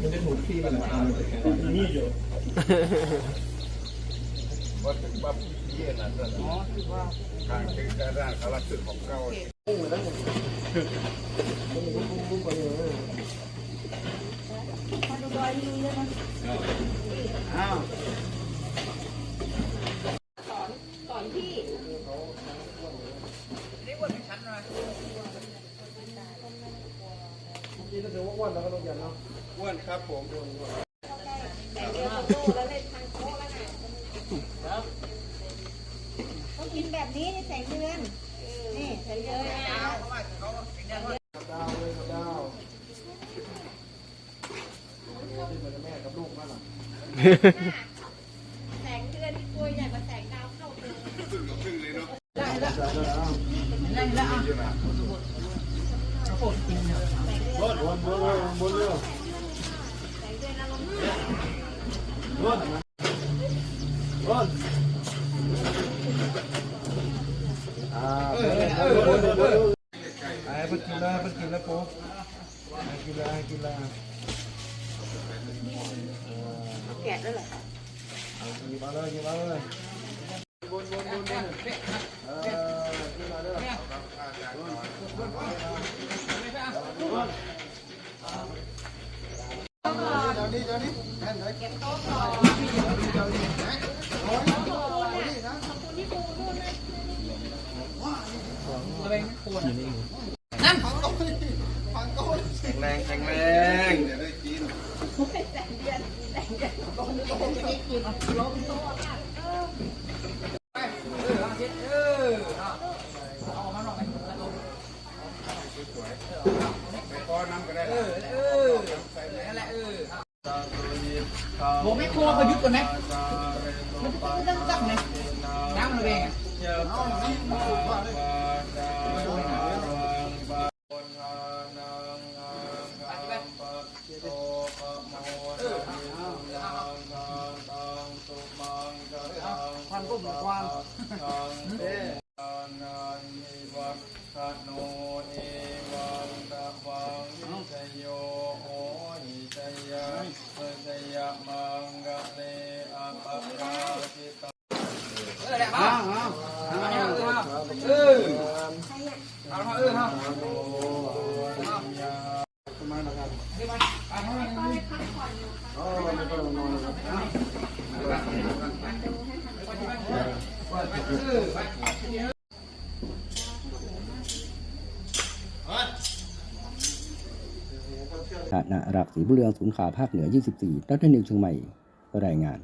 มันจะถูกที่มันมานี่อยู่วัดถึงบัพเยี่นะนั่นอ๋อคือว่าทางถึงกรร่างสารสุดของเก่าอ้าว อ้วนครับผมต้องกินแบบนี้นี่แสงเดือนนี่แสงเดือนนะดาวเลยดาวที่มันแม่กับลูกมันอะแสงเดือนที่ตัวใหญ่กว่าแสงดาวเข้าตัวขึ้นกับขึ้นเลยเนาะได้แล้วได้แล้วบนบนบนบนเร็วแสงเดือนอารมณ์บนบนอ่าบนบนบนไอ้เพิ่งกินแล้วเพิ่งกินแล้วปุ๊บกินแล้วกินแล้วแกะแล้วเหรอเอากินมาเลยกินมาเลยบนบนบนบนเออกินมาเลยเดี๋ยว นี้เดี๋ยวนี้แม่นเลยเก็บโต๊ะก่อนเดี๋ยวนี้นะโอ้ยนี่นะแข็งแรงแข็งแรงเดี๋ยวได้กินแสงเดือนแสงเดือนไปก้อนน้ำก็ได้เออ ผมไม่ครเขายึดกันไหมมันต้องตั้งไหมน้ำมันเองควันก็เหมือนควันเอ๊นานิวัฒโนเอวังตะวังวิชโยโหหิชยะเปชยะ มังกะเลอะปะราชิตเออแหละมาอ้าวอ้าวเออเอามาเออเอาทำไมล่ะครับดีไหมเอามาอ๋อไม่ ต้องนอนครับขณะรักศรีบุเรืองศูนย์ข่าวภาคเหนือ 24 รัฐนิวเชียงใหม่รายงาน